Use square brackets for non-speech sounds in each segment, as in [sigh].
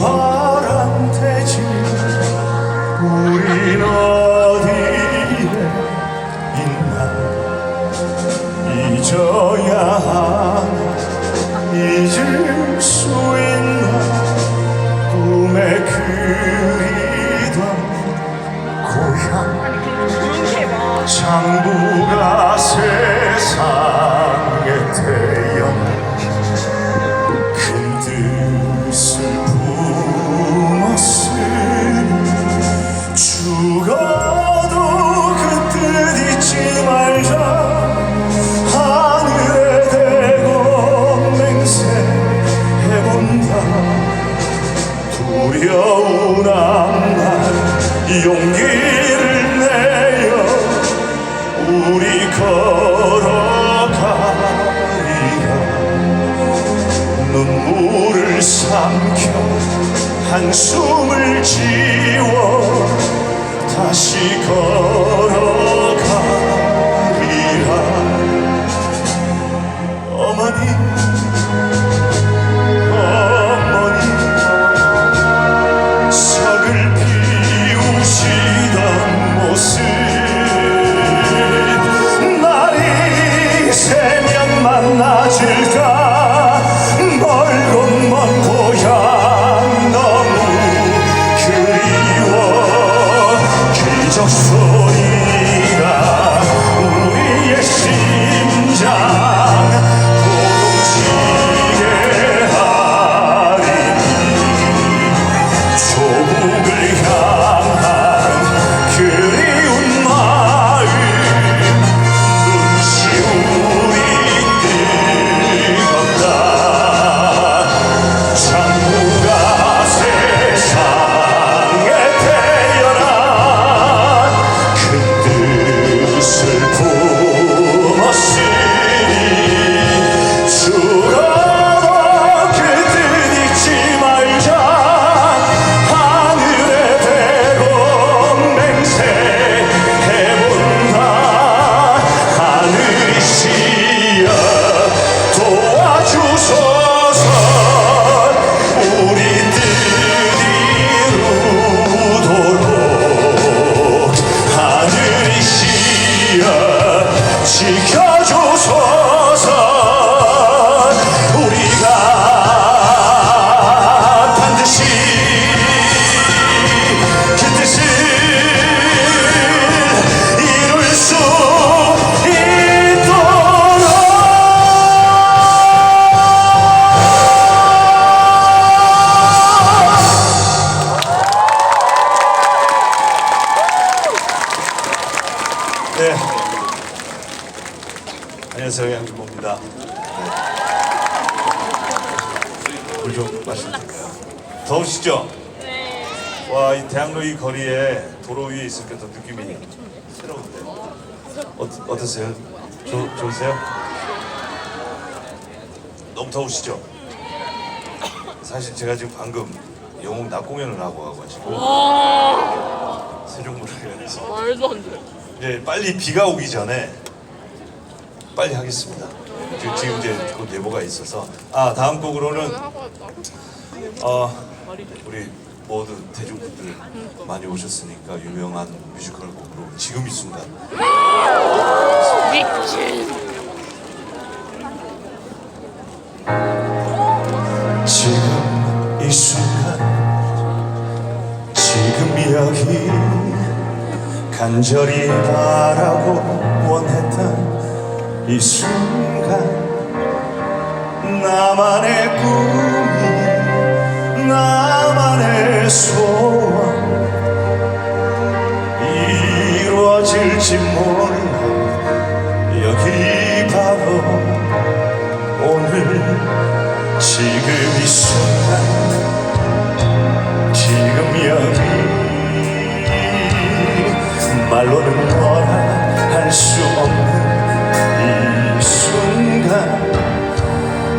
바람돼지 우린 어디에 있나? 잊어야 잊을 수 있나? 꿈에 그리던 고향. 장부가 용기 좀 될까요? 더우시죠? 네. 와, 이 대학로 이 거리에 도로 위에 있으니까 더 느낌이 새로운데. 어, 어떠세요? 좋 좋으세요? 너무 더우시죠? 사실 제가 지금 방금 영웅 낮 공연을 하고 와가지고 와 세종문화관에서 말도 안 돼. 이제 빨리 비가 오기 전에 빨리 하겠습니다. 지금, 지금 이제 곧 예보가 있어서 아 다음 곡으로는. 어 우리 모두 대중분들 많이 오셨으니까 유명한 뮤지컬 곡으로 지금 이 순간. 지금 이 순간 지금 여기 간절히 바라고 원했던 이 순간 나만의 꿈이 나만의 소원 이루어질지 몰라. 여기 바로 오늘 지금 이 순간 지금 여기. 말로는 뭐라 할 수 없는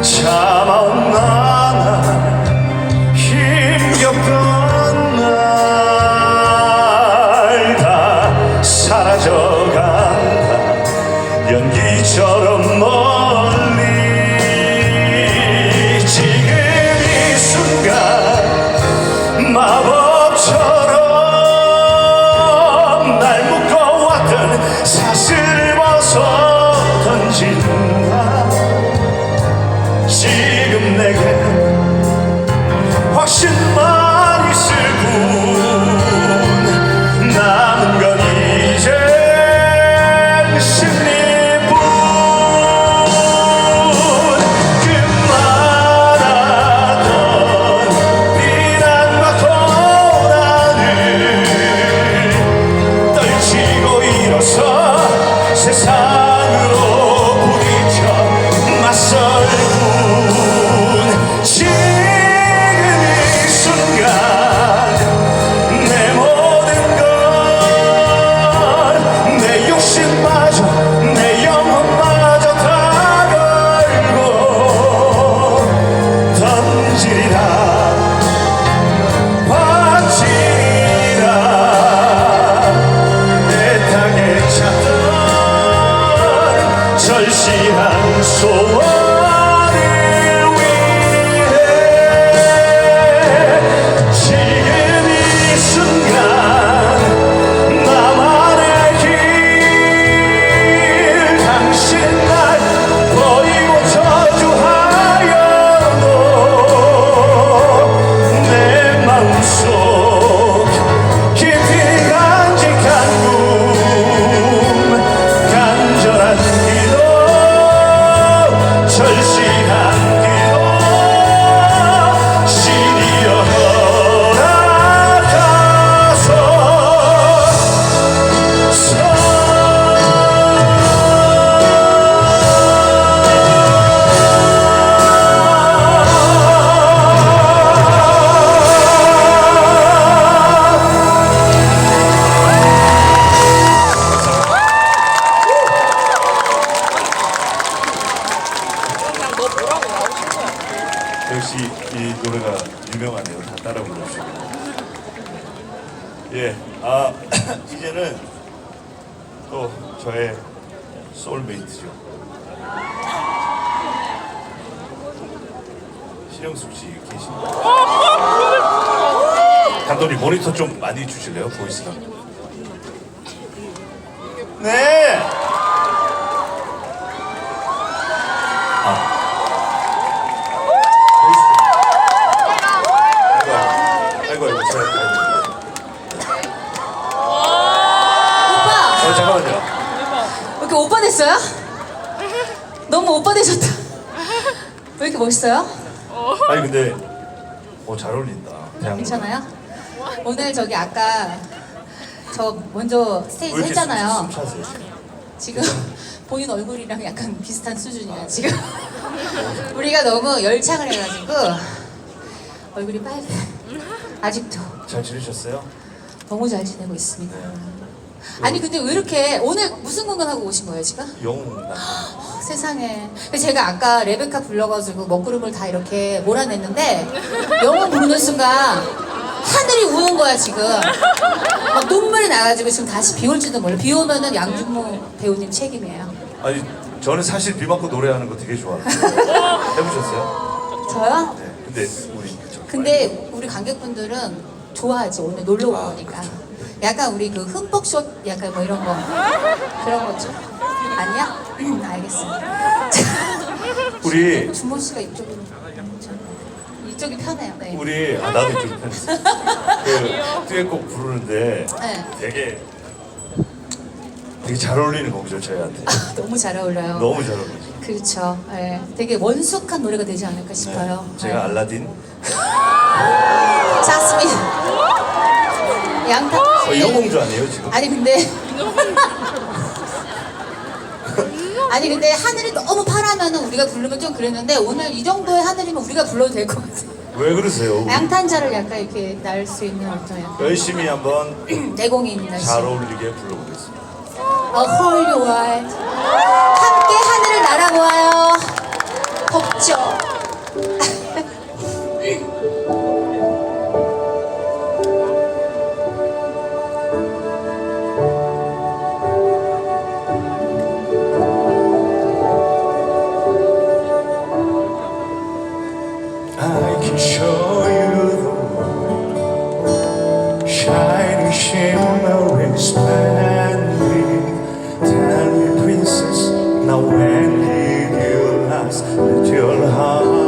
참아온 나날 역시 이 노래가 유명하네요. 다 따라 불러주시고. 예, 아 [coughs] 이제는 또 저의 소울메이트죠. 신영숙 씨 계십니다. 감독님 모니터 좀 많이 주실래요? 보이스가. 네. 보이스. 아이고, 아이고, 아이고, 제가. 오빠 어, 잠깐만요. 왜 이렇게 오빠 됐어요? [laughs] 너무 오빠 되셨다. 왜 이렇게 멋있어요? 아니 근데 어잘 어울린다. 대학 괜찮아요? 오늘 저기 아까 저 먼저 왜 스테이지 이렇게 했잖아요. 숨, 숨 차세요? 지금 본인 얼굴이랑 약간 비슷한 수준이야 지금. 우리가 너무 열창을 해가지고 얼굴이 빨개. 아직도 잘 지내셨어요? 너무 잘 지내고 있습니다. 아니 근데 왜 이렇게 오늘 무슨 공연하고 오신 거예요 지금? 영웅 남. 세상에. 근데 제가 아까 레베카 불러가지고 먹구름을 다 이렇게 몰아냈는데 영어 부르는 순간 하늘이 우는 거야 지금. 막 눈물이 나가지고 지금 다시 비 올지도 몰라. 비 오면은 양준모 배우님 책임이에요. 아니 저는 사실 비 맞고 노래하는 거 되게 좋아해요. 해보셨어요? 저요? 네. 근데 우리 저 근데 우리 관객분들은 좋아하지 오늘 놀러 온 거니까. 약간 우리 그 흠뻑쇼 약간 뭐 이런 거 그런 거죠? 아니야? 음, 알겠습니다. [laughs] 우리 준모 씨가 이쪽으로 이쪽이 편해요. 네. 우리 아 나도 좀. 그 듀엣곡 부르는데 네. 되게 되게 잘 어울리는 곡이죠 저희한테. 너무 잘 어울려요. 너무 잘 어울리죠. 그렇죠. 예. 되게 원숙한 노래가 되지 않을까 싶어요. 네. 제가 알라딘. [laughs] 네. 자스민. 양타. 어, 이런 공주 아니에요 지금? 아니 근데 아니 근데 하늘이 너무 파라면은 우리가 부르면 좀 그랬는데 오늘 이 정도의 하늘이면 우리가 불러도 될 것 같아요. 왜 그러세요? 우리 양탄자를 약간 이렇게 날 수 있는 어떤 약간 열심히 한번 내공이 있는 날잘 어울리게 불러보겠습니다. A Holy World 함께 하늘을 날아보아요 덥죠 I can show you the world, shining, shimmering, splendid. Tell me, princess, now when did you last let your heart